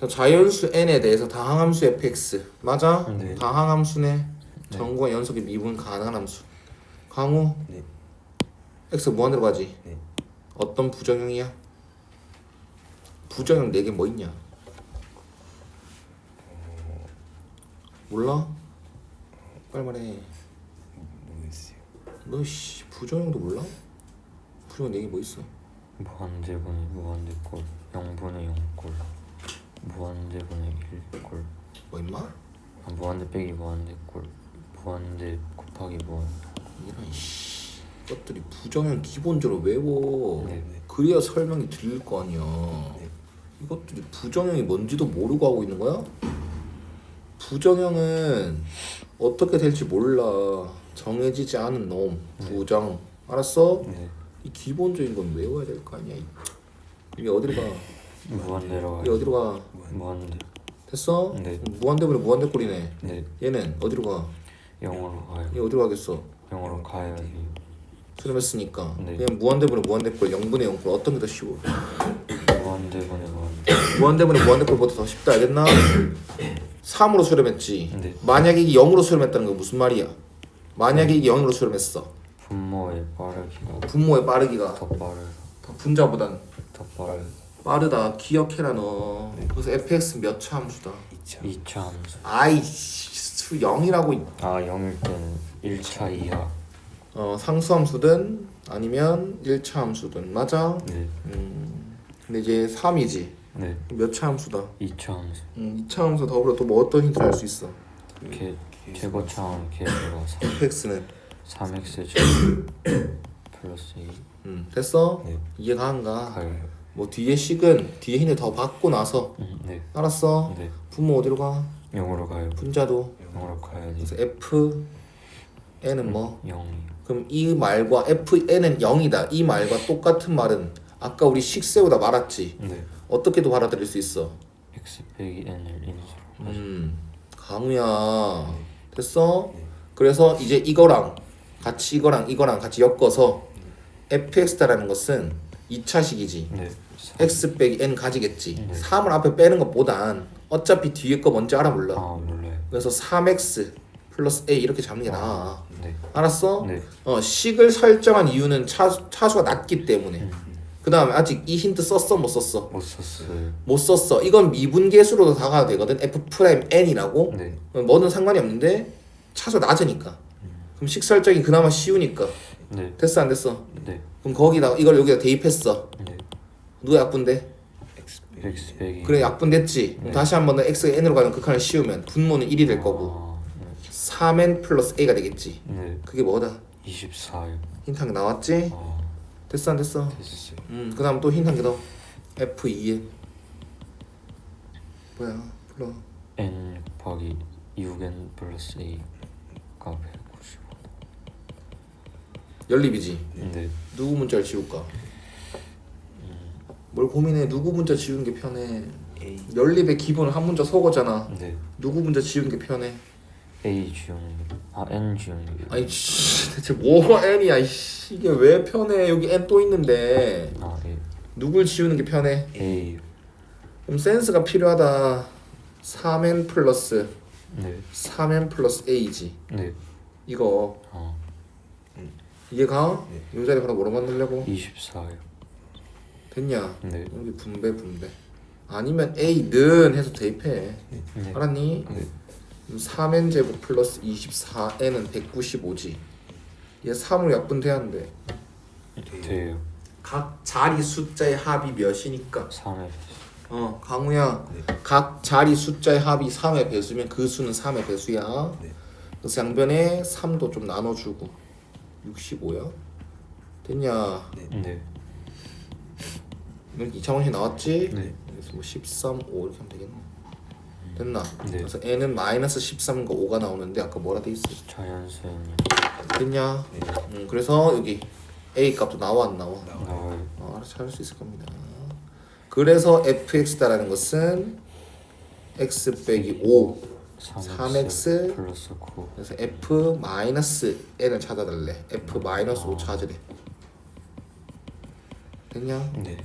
자, 자연수 n에 대해서 다항함수 fx 맞아? 네. 다항함수네 전과 연속의 미분 가능한 함수 강우 네. x 무한대로 가지 네. 어떤 부정형이야? 부정형 4개 뭐 있냐? 몰라? 빨리 말해 모르겠어요. 너씨 부정형도 몰라? 부정형 4개 뭐 있어? 무한대분의 무한대꼴 0분의 0꼴 무한대 분의 1꼴 뭐 임마? 아, 무한대 빼기 무한대꼴 무한대 곱하기 무한대 이런 씨 것들이 부정형 기본적으로 외워 네. 그래야 설명이 들릴 거 아니야 네. 이것들이 부정형이 뭔지도 모르고 하고 있는 거야? 부정형은 어떻게 될지 몰라 정해지지 않은 놈 부정 알았어? 네 이 기본적인 건 외워야 될 거 아니야 이- 이게 어디로 가? 무한대로 이게 어디로 가? 무한대 됐어? 네. 무한대분에 무한대꼴이네 네 얘는 어디로 가? 0으로 가요 얘 어디로 가겠어? 0으로 가야지 수렴했으니까 네. 그냥 무한대분에 무한대꼴 0분의 0꼴 어떤 게 더 쉬워? 무한대분의 무한대 무한대분의 무한대꼴보다 더 쉽다 알겠나? 3으로 수렴했지 네. 만약에 이게 0으로 수렴했다는 건 무슨 말이야? 만약에 이게 0으로 수렴했어 분모의 빠르기가 분모의 빠르기가 더 빠르다 더 분자보단 더 빠르다 빠르다. 기억해라 너. 그래서 fx 몇 차 함수다? 2차. 2차 함수. 아이씨 0이라고 아 0일 때는 1차 이하. 어, 상수 함수든 아니면 1차 함수든. 맞아? 네. 근데 이제 3이지. 네. 몇 차 함수다? 2차 함수. 음, 2차 함수 더불어 또 뭐 어떤 힌트를 알 수 있어? 개 개수가 3 fx는? 3x 제곱. 플러스 2 음, 됐어? 네. 이해가 안 가? 가요 뭐 뒤에 식은 뒤에 힌트 더 받고 나서 음, 네. 알았어? 네. 분모 어디로 가? 0으로 가요. 분자도. 0으로 가야지. 그래서 f n은 뭐? 0이. 그럼 이 말과 f n은 0이다. 이 말과 똑같은 말은 아까 우리 식 세우다 말았지. 네. 어떻게도 받아들일 수 있어? X 빼기 n을 인수로. 음 강우야. 됐어? 그래서 이제 이거랑 같이 이거랑 이거랑 같이 엮어서 fx다라는 것은 2차식이지. 네. X 빼기 n 가지겠지. 3을 앞에 빼는 것보단 어차피 뒤에 거 먼저 알아볼라. 아 몰라요. 그래서 3x 플러스 a 이렇게 잡는 게 나아. 네. 알았어? 네. 어 식을 설정한 이유는 차수, 차수가 낮기 때문에. 그 다음에 아직 이 힌트 썼어? 못 썼어? 못 썼어요. 못 썼어. 이건 미분계수로도 다가도 되거든. F 프라임 n이라고. 네. 뭐든 상관이 없는데 차수가 낮으니까. 그럼 식 설정이 그나마 쉬우니까 네 됐어 안 됐어? 네 그럼 거기다 이걸 여기다 대입했어 네 누가 약분돼? X 빼기 그래 약분 됐지 그럼 다시 한번 더 x가 n으로 가는 극한을 씌우면 분모는 1이 될 거고 아, 3n 플러스 a가 되겠지 네 그게 뭐다? 24요 힌트 한 개 나왔지? 아 됐어 안 됐어? 됐어요. 음, 그 다음 또 힌트 한 개 더. F2에 뭐야? 불러. n 곱하기 6n 플러스 a가 195 연립이지. 네 누구 문자를 지울까? 뭘 고민해? 누구 문자 지우는 게 편해? A 연립의 기본은 한 문자 속어잖아. 네 누구 문자 지우는 게 편해? a 지우는 게아 n 게 아니 씨, 대체 뭐가 n이야? 이씨, 이게 왜 편해? 여기 n 또 있는데 아, 예. 누굴 지우는 게 편해? A 그럼 센스가 필요하다. 3n 플러스 네 3n 플러스 a지. 네 이거 아 이해가? 이 자리 하나 뭐로 만들려고? 24요 됐냐? 네 여기 분배 분배 아니면 A는 해서 대입해 네. 알았니? 네. 그럼 3n 제곱 플러스 24n은 195지 얘 3으로 약분돼야 하는데 돼요 각 자리 숫자의 합이 몇이니까 3의 어 강우야 네. 각 자리 숫자의 합이 3의 배수면 그 수는 3의 배수야 네. 그래서 양변에 3도 좀 나눠주고 65야 됐냐 네 이렇게 2차 원식 나왔지? 네. 그래서 뭐 13, 5 이렇게 하면 되겠네. 됐나? 네. 그래서 n은 마이너스 13과 5가 나오는데 아까 뭐라 돼 있어? 자연수는 됐냐? 음, 그래서 여기 a 값도 나와 안 나와? 나와요 어, 알아서 찾을 수 있을 겁니다. 그래서 fx다라는 것은 x 빼기 5 3x 플러스 9 그래서 f 마이너스 n을 찾아달래. f 마이너스 5 찾으래. 됐냐? 네